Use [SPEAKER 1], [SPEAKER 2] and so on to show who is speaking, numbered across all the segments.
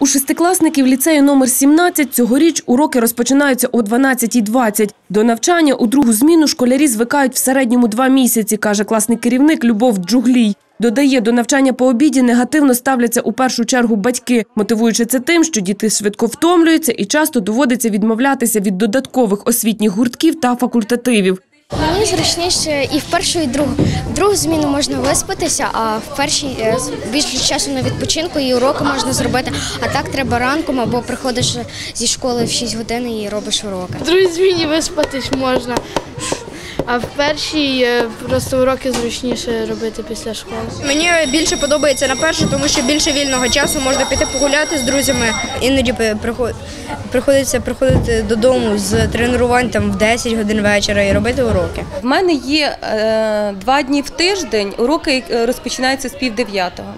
[SPEAKER 1] У шестикласників ліцею номер 17 цьогоріч уроки розпочинаються о 12.20. До навчання у другу зміну школярі звикають в середньому два місяці, каже класний керівник Любов Джуглій. Додає, до навчання по обіді негативно ставляться у першу чергу батьки, мотивуючи це тим, що діти швидко втомлюються і часто доводиться відмовлятися від додаткових освітніх гуртків та факультативів.
[SPEAKER 2] Мені зручніше і в першу, і в другу. В другу зміну можна виспатися, а в першій е, більше часу на відпочинку і уроки можна зробити. А так треба ранком або приходиш зі школи в 6 годин і робиш уроки.
[SPEAKER 3] В другій зміні виспатись можна, а в першій просто уроки зручніше робити після школи.
[SPEAKER 4] Мені більше подобається на першу, тому що більше вільного часу можна піти погуляти з друзями. Іноді приходиться приходити додому з тренувань там в 10 годин вечора і робити уроки.
[SPEAKER 5] В мене є е, два дні в тиждень, уроки е, розпочинаються з пів дев'ятого.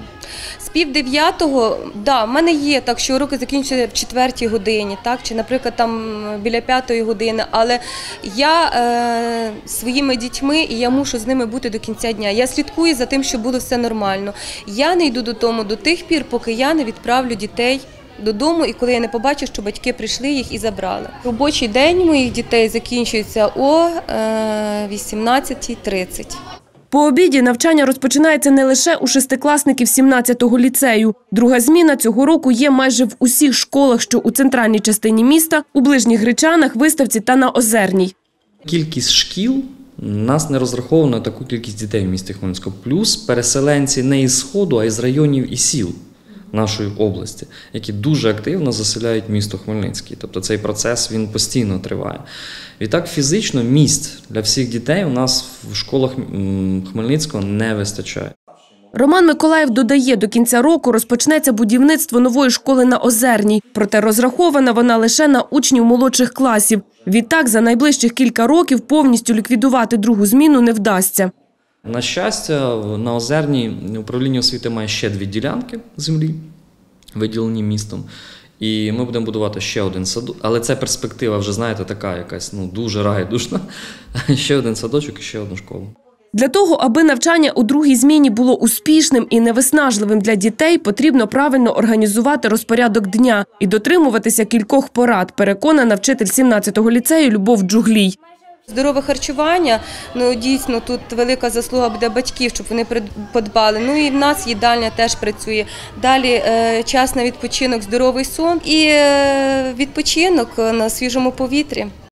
[SPEAKER 5] Пів дев'ятого, да, в мене є так, що уроки закінчуються в четвертій годині, так, чи, наприклад, там біля п'ятої години, але я е, своїми дітьми і я мушу з ними бути до кінця дня. Я слідкую за тим, щоб було все нормально. Я не йду додому до тих пір, поки я не відправлю дітей додому, і коли я не побачу, що батьки прийшли їх і забрали. Робочий день моїх дітей закінчується о е, 18.30.
[SPEAKER 1] По обіді навчання розпочинається не лише у шестикласників 17-го ліцею. Друга зміна цього року є майже в усіх школах, що у центральній частині міста, у ближніх Гречанах, Виставці та на Озерній.
[SPEAKER 6] Кількість шкіл нас не розраховано таку кількість дітей в місті Хмельницького. Плюс переселенці не із Сходу, а із районів і сіл нашої області, які дуже активно заселяють місто Хмельницький. Тобто цей процес він постійно триває. Відтак, фізично місць для всіх дітей у нас в школах Хмельницького не вистачає.
[SPEAKER 1] Роман Миколаїв додає, до кінця року розпочнеться будівництво нової школи на Озерній, проте розрахована вона лише на учнів молодших класів. Відтак, за найближчих кілька років повністю ліквідувати другу зміну не вдасться.
[SPEAKER 6] На щастя, на Озерній управління освіти має ще дві ділянки землі, виділені містом. І ми будемо будувати ще один садок, але це перспектива вже, знаєте, така якась ну, дуже райдушна. Ще один садочок і ще одну школу.
[SPEAKER 1] Для того, аби навчання у другій зміні було успішним і невиснажливим для дітей, потрібно правильно організувати розпорядок дня і дотримуватися кількох порад, переконана вчитель 17-го ліцею Любов Джуглій.
[SPEAKER 5] Здорове харчування, ну дійсно тут велика заслуга буде батьків, щоб вони подбали. Ну і в нас їдальня теж працює. Далі е, час на відпочинок, здоровий сон і е, відпочинок на свіжому повітрі.